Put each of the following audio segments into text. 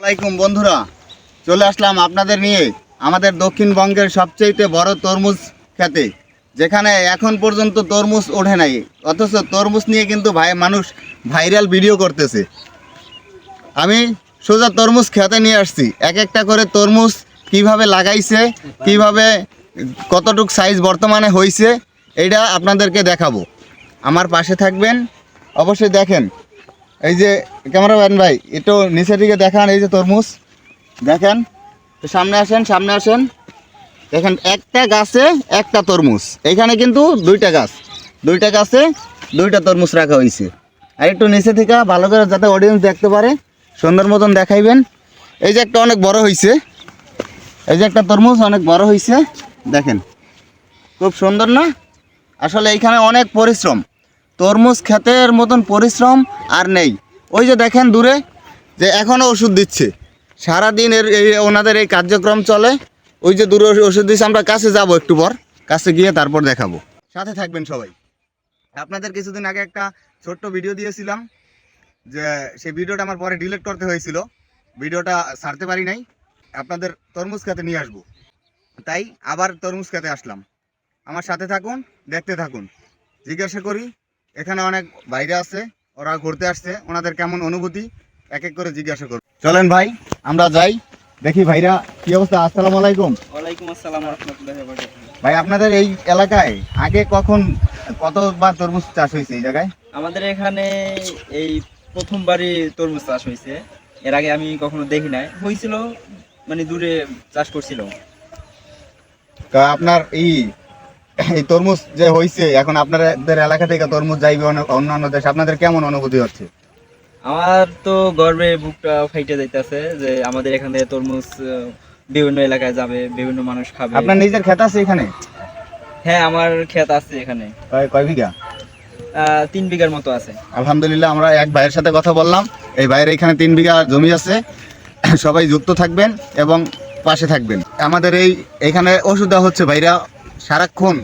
আলাইকুম বন্ধুরা, চলে আসলাম আপনাদের নিয়ে আমাদের দক্ষিণবঙ্গের সবচেয়ে বড় তরমুজ খেতে, যেখানে এখন পর্যন্ত তরমুজ ওঠে নাই, অথচ তরমুজ নিয়ে কিন্তু ভাই মানুষ ভাইরাল ভিডিও করতেছে। আমি সোজা তরমুজ খেতে নিয়ে আসছি, এক একটা করে তরমুজ কীভাবে লাগাইছে, কীভাবে কতটুক সাইজ বর্তমানে হয়েছে এটা আপনাদেরকে দেখাবো। আমার পাশে থাকবেন, অবশ্যই দেখেন এই যে ক্যামেরাম্যান ভাই, একটু নিচের দিকে দেখান, এই যে তরমুজ। দেখেন সামনে আসেন সামনে আসেন। দেখেন, একটা গাছে একটা তরমুজ। এখানে কিন্তু দুইটা গাছ। দুইটা গাছে দুইটা তরমুজ রাখা হয়েছে। আর একটু নিচে থেকে ভালো করে যাতে অডিয়েন্স দেখতে পারে, সুন্দর মতন দেখাইবেন। এই যে একটা অনেক বড় হয়েছে। এই যে একটা তরমুজ অনেক বড় হয়েছে। দেখেন, খুব সুন্দর না? আসলে এইখানে অনেক পরিশ্রম। তরমুজ ক্ষেতের মতন পরিশ্রম আর নেই। ওই যে দেখেন দূরে, যে এখনও ওষুধ দিচ্ছে। সারাদিন এর এই ওনাদের এই কার্যক্রম চলে। ওই যে দূরে ওষুধ দিচ্ছে, আমরা কাছে যাব একটু পর। কাছে গিয়ে তারপর দেখাবো। সাথে থাকবেন সবাই। আপনাদের কিছুদিন আগে একটা ছোট্ট ভিডিও দিয়েছিলাম, যে সেই ভিডিওটা আমার পরে ডিলিট করতে হয়েছিল। ভিডিওটা ছাড়তে পারি নাই। আপনাদের তরমুজ খেতে নিয়ে আসব। তাই আবার তরমুজ খেতে আসলাম। আমার সাথে থাকুন, দেখতে থাকুন। জিজ্ঞাসা করি এখানে অনেক বাইরে আছে ওরা ঘুরতে আসছে ওনাদের কেমন অনুভূতি? এক এক করে জিজ্ঞাসা করুন। চলেন ভাই আমরা যাই দেখি ভাইরা কি অবস্থা আসসালামু আলাইকুম। ওয়ালাইকুম আসসালাম রহমতুল্লাহি ওয়া বারাকাতুহু। ভাই আপনাদের এই এলাকায় আগে কখন কতবার তরমুজ চাষ হয়েছে এই জায়গায়? আমাদের এখানে এই প্রথমবারই তরমুজ চাষ হয়েছে। এর আগে আমি কখনো দেখি নাই। হয়েছিল মানে দূরে চাষ করছিল আপনার এই এই তরমুজ যে হয়েছে এখন আপনাদের এলাকা থেকে তরমুজ যাইবে অন্য- অন্যান্য দেশ আপনাদের কেমন অনুভূতি হচ্ছে? আমার তো গর্বে বুকটা ফাইটে যাইতেছে যে আমাদের এখান থেকে তরমুজ বিভিন্ন এলাকায় যাবে বিভিন্ন মানুষ খাবে। আপনার নিজের খেত আছে এখানে? হ্যাঁ আমার ক্ষেত আছে এখানে। কয় কয় বিঘা? তিন বিঘার মতো আছে। আলহামদুলিল্লাহ আমরা এক ভাইয়ের সাথে কথা বললাম। এই ভাইয়ের এখানে তিন বিঘা জমি আছে। সবাই যুক্ত থাকবেন এবং পাশে থাকবেন। আমাদের এই এখানে ওষুধ দেওয়া হচ্ছে ভাইরা। সারাক্ষণ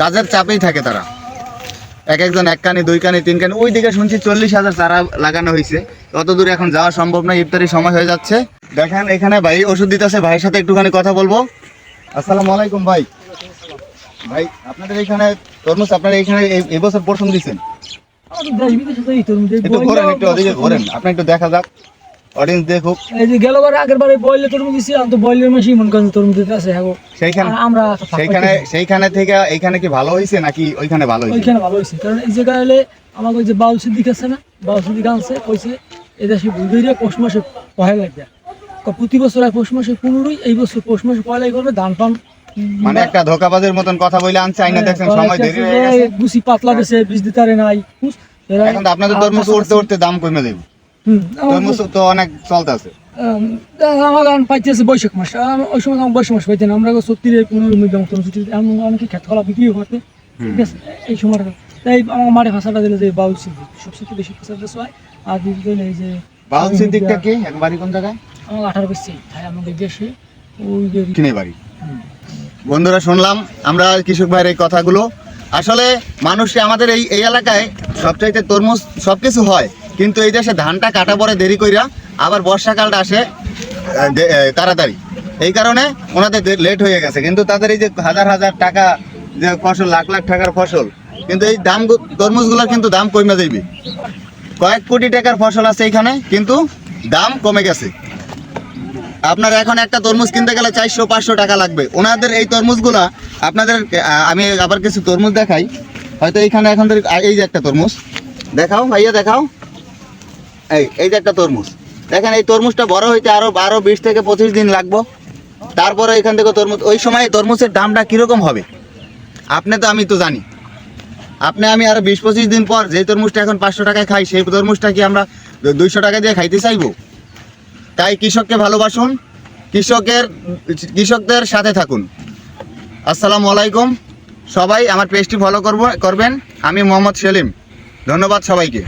কাজের চাপেই থাকে তারা। এক একজন এক কানি দুই কানি তিন কানি। ওই দিকে শুনছি চল্লিশ হাজার চারা লাগানো হয়েছে। অত দূরে এখন যাওয়া সম্ভব না ইফতারি সময় হয়ে যাচ্ছে। দেখেন এখানে ভাই ওষুধ দিতেছে ভাইয়ের সাথে একটুখানি কথা বলব। আসসালামু আলাইকুম ভাই। ভাই আপনাদের এখানে তরমুজ আপনারা এখানে এবছর প্রথম দিচ্ছেন একটু ঘোরেন একটু ওদিকে ঘোরেন। আপনি একটু দেখা যাক। অডিয়েন্স দেখুক। এই যে গেলবার আগের বারে বয়লে তরমুজ তো বয়লের মাসি মন করেন তরমুজ দিতে আছে হ্যাঁ সেইখানে আমরা সেইখানে সেইখানে থেকে এইখানে কি ভালো হয়েছে নাকি ওইখানে ভালো হয়েছে ওইখানে ভালো হয়েছে কারণ এই জায়গায় হলে আমাকে ওই যে বাউল সিদ্দিক আছে না বাউল সিদ্দিক আনছে কইছে এই দেশে বুঝবেই পৌষ মাসে পহেলা লাগবে। প্রতি বছর হয় পৌষ মাসে পনেরোই এই বছর পৌষ মাসে পয়লাই করবে ধান পান মানে একটা ধোকাবাজের মতন কথা বলে আনছে আইনা হ্যাঁ, দেখছেন সময় দেরি হয়ে গেছে। গুছি পাতলা গেছে বীজ দিতে নাই। এখন আপনাদের তরমুজ উঠতে উঠতে দাম কমে যাবে তরমুজ তো অনেক চলতেছে আম, আমার গান পাইতেছে বৈশাখ মাস ওই সময় আমার বৈশাখ মাস পাইতেন আমরা অনেকে খেত খোলা বিক্রি করতে। ঠিক আছে এই সময়টা তাই আমার মাঠে ভাষাটা দিলে যে বাউল সিদ্ধি সবচেয়ে বেশি ফসল হয়। আর দিদি এই যে বাউল সিদ্দিকটা কি? একবারই কোন জায়গায়? আমার আঠারো বেশি তাই আমাদের দেশে। ওই যে কিনে বাড়ি। বন্ধুরা শুনলাম আমরা কৃষক ভাইয়ের এই কথাগুলো। আসলে মানুষকে আমাদের এই এই এলাকায় সবচাইতে তরমুজ সব কিছু হয়। কিন্তু এই দেশে ধানটা কাটা পরে দেরি কইরা আবার বর্ষাকালটা আসে তাড়াতাড়ি। এই কারণে ওনাদের লেট হয়ে গেছে। কিন্তু তাদের এই যে হাজার হাজার টাকা যে ফসল, লাখ লাখ টাকার ফসল, কিন্তু এই দাম তরমুজগুলোর কিন্তু দাম কমে যাইবে। কয়েক কোটি টাকার ফসল আছে এখানে কিন্তু দাম কমে গেছে। আপনার এখন একটা তরমুজ কিনতে গেলে চারশো, পাঁচশো টাকা লাগবে। ওনাদের এই তরমুজগুলা, আপনাদের আমি আবার কিছু তরমুজ দেখাই। হয়তো এইখানে এখন এই যে একটা তরমুজ। দেখাও, ভাইয়া দেখাও। এই যে একটা তরমুজ। দেখেন, এই তরমুজটা বড় হইতে আরও বারো, বিশ থেকে পঁচিশ দিন লাগবো। তারপরে এখান থেকে তরমুজ, ওই সময় তরমুজের দামটা কীরকম হবে? আপনি তো, আমি তো জানি। আপনি, আমি আরও বিশ, পঁচিশ দিন পর যে তরমুজটা এখন পাঁচশো টাকায় খাই, সেই তরমুজটা কি আমরা দুইশো টাকা দিয়ে খাইতে চাইব? তাই কৃষককে ভালোবাসুন, কৃষকের, কৃষকদের সাথে থাকুন। আসসালামু আলাইকুম। সবাই আমার পেজটি ফলো করব, করবেন। আমি মোহাম্মদ সেলিম। ধন্যবাদ সবাইকে।